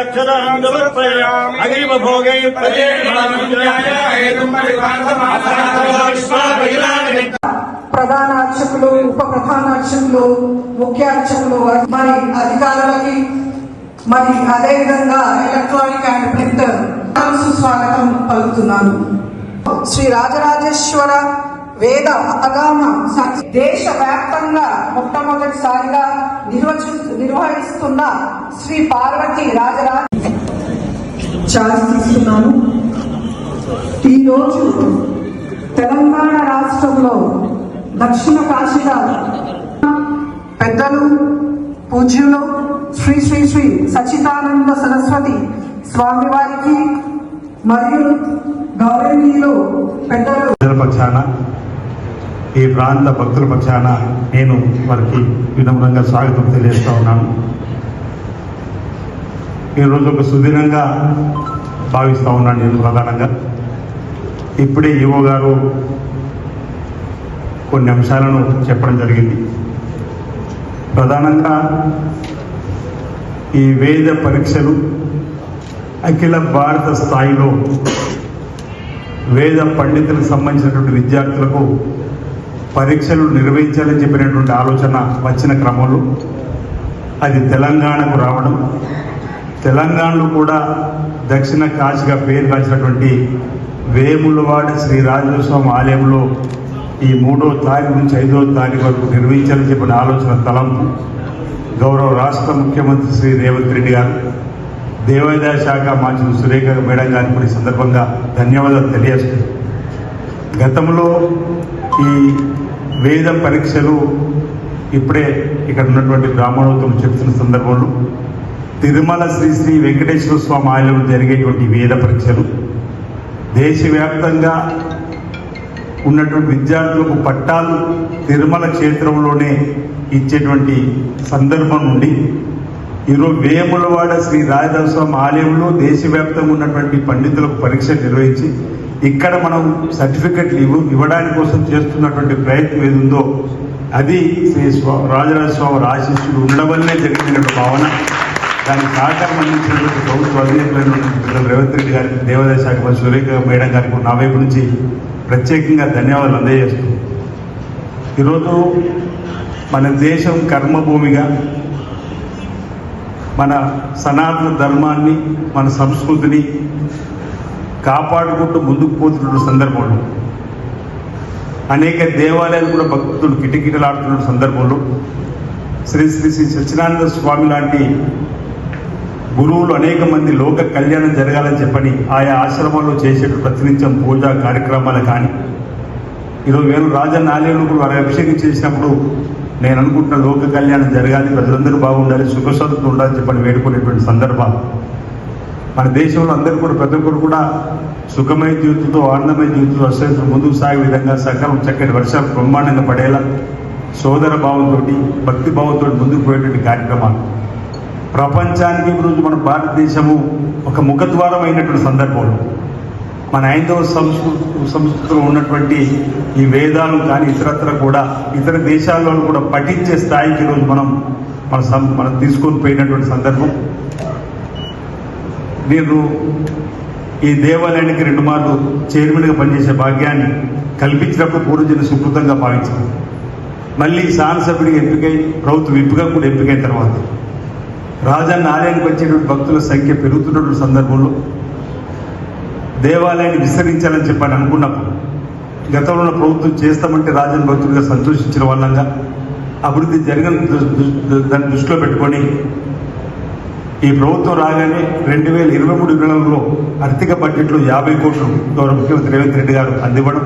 अक्षरान् समर्पयामि अग्रिमभोगे प्रत्येकम् ప్రధాన అర్చకులు ఉప ప్రధాన అర్చకులు ముఖ్య అర్చకులు మరి అధికారులకి మరి అదేవిధంగా ఎలక్ట్రానిక్ అండ్ ప్రింటర్ సుస్వాగతం పలుకుతున్నాను శ్రీ రాజరాజేశ్వర వేద అగామ దేశ వ్యాప్తంగా మొట్టమొదటిసారిగా నిర్వచి నిర్వహిస్తున్న శ్రీ పార్వతి రాజరాజ ఛార్జ్ తీసుకున్నాను ఈరోజు తెలంగాణ రాష్ట్రంలో దక్షిణ కాశీగా పెద్దలు పూజ్యులు శ్రీ శ్రీ శ్రీ సచితానంద సరస్వతి స్వామి వారికి మరియు గౌరవనీయులు పెద్దలు పక్షాన ఈ ప్రాంత భక్తుల పక్షాన నేను వారికి వినమ్రంగా స్వాగతం తెలియజేస్తూ ఉన్నాను. ఈరోజు ఒక సుదీనంగా భావిస్తూ ఉన్నాను నేను ప్రధానంగా. ఇప్పుడే ఈవో గారు కొన్ని అంశాలను చెప్పడం జరిగింది. ప్రధానంగా ఈ వేద పరీక్షలు అఖిల భారత స్థాయిలో వేద పండితులకు సంబంధించినటువంటి విద్యార్థులకు పరీక్షలు నిర్వహించాలని చెప్పినటువంటి ఆలోచన వచ్చిన క్రమంలో అది తెలంగాణకు రావడం. తెలంగాణలో కూడా దక్షిణ కాశీగా పేరు కాల్చినటువంటి వేములవాడ శ్రీ రాజేశ్వర ఆలయంలో ఈ మూడో తారీఖు నుంచి ఐదో తారీఖు వరకు నిర్వహించాలని చెప్పిన ఆలోచన తలంపు గౌరవ రాష్ట్ర ముఖ్యమంత్రి శ్రీ రేవంత్ రెడ్డి గారు. దేవాదాయ శాఖ మంత్రి సురేఖ మేడం గారికి కూడా ఈ సందర్భంగా ధన్యవాదాలు తెలియజేస్తుంది గతంలో ఈ వేద పరీక్షలు ఇప్పుడే ఇక్కడ ఉన్నటువంటి బ్రాహ్మణోత్వం చెప్తున్న సందర్భంలో తిరుమల శ్రీ శ్రీ వెంకటేశ్వర స్వామి ఆలయంలో జరిగేటువంటి వేద పరీక్షలు దేశవ్యాప్తంగా ఉన్నటువంటి విద్యార్థులకు పట్టాలు తిరుమల క్షేత్రంలోనే ఇచ్చేటువంటి సందర్భం నుండి ఈరోజు వేములవాడ శ్రీ రాజధాని ఆలయంలో దేశవ్యాప్తంగా ఉన్నటువంటి పండితులకు పరీక్ష నిర్వహించి ఇక్కడ మనం సర్టిఫికెట్లు ఇవ్వ ఇవ్వడానికి కోసం చేస్తున్నటువంటి ప్రయత్నం ఏది ఉందో అది శ్రీ స్వా రాజరాజ స్వామి ఆశీస్సులు ఉండడం వల్లనే జరిగినటువంటి భావన. దానికి సహకారం అందించినటువంటి ప్రభుత్వ అధినేతలైనటువంటి రేవంత్ రెడ్డి గారికి దేవాదాయ శాఖ మంత్రి సురేఖ మేడం గారికి నా వైపు నుంచి ప్రత్యేకంగా ధన్యవాదాలు అందజేస్తూ. ఈరోజు మన దేశం కర్మభూమిగా మన సనాతన ధర్మాన్ని మన సంస్కృతిని కాపాడుకుంటూ ముందుకు పోతున్న సందర్భంలో అనేక దేవాలయాలు కూడా భక్తులు కిటకిటలాడుతున్న సందర్భంలో శ్రీ శ్రీ శ్రీ సత్యనారాయణ స్వామి లాంటి గురువులు అనేక మంది లోక కళ్యాణం జరగాలని చెప్పని ఆయా ఆశ్రమాల్లో చేసేట ప్రతినిత్యం పూజా కార్యక్రమాలు కానీ ఈరోజు వేరు రాజన్న ఆలయంలో కూడా అభిషేకం చేసినప్పుడు నేను అనుకుంటున్న లోక కళ్యాణం జరగాలి ప్రజలందరూ బాగుండాలి సుఖశాంతులు ఉండాలని చెప్పని వేడుకునేటువంటి సందర్భాలు. మన దేశంలో అందరూ కూడా ప్రతి ఒక్కరు కూడా సుఖమైన జీవితంతో ఆనందమైన జీవితంతో అసలు ముందుకు సాగే విధంగా సకలం చక్కటి వర్షాలు బ్రహ్మాండంగా పడేలా సోదర భావంతో భక్తి భావంతో ముందుకు పోయేటువంటి కార్యక్రమాలు. ప్రపంచానికి ఈరోజు మన భారతదేశము ఒక ముఖద్వారం అయినటువంటి సందర్భంలో. మన హైందవ సంస్కృతి సంస్కృతిలో ఉన్నటువంటి ఈ వేదాలు కానీ ఇతరత్ర కూడా ఇతర దేశాల్లో కూడా పఠించే స్థాయికి ఈరోజు మనం మన సం- మనం తీసుకొని పోయినటువంటి సందర్భం. నేను ఈ దేవాలయానికి రెండు మార్లు చైర్మన్గా పనిచేసే భాగ్యాన్ని కల్పించినప్పుడు పూర్వజన సుకృతంగా భావించాను. మళ్ళీ శాసనసభ్యుడిగా ఎంపికై ప్రభుత్వ విప్పుగా కూడా ఎంపికైన తర్వాత రాజన్న ఆలయానికి వచ్చేటువంటి భక్తుల సంఖ్య పెరుగుతున్నటువంటి సందర్భంలో దేవాలయాన్ని విస్తరించాలని చెప్పని అనుకున్నప్పుడు గతంలో ఉన్న ప్రభుత్వం చేస్తామంటే రాజన్ భక్తులుగా సంతోషించిన వాళ్ళంగా అభివృద్ధి జరగని దు- దాన్ని దృష్టిలో పెట్టుకొని ఈ ప్రభుత్వం రాగానే రెండు వేల ఇరవై మూడు నెలల్లో ఆర్థిక బడ్జెట్లో యాభై కోట్లు గౌరవ ముఖ్యమంత్రి రేవంత్ రెడ్డి గారు అందివ్వడం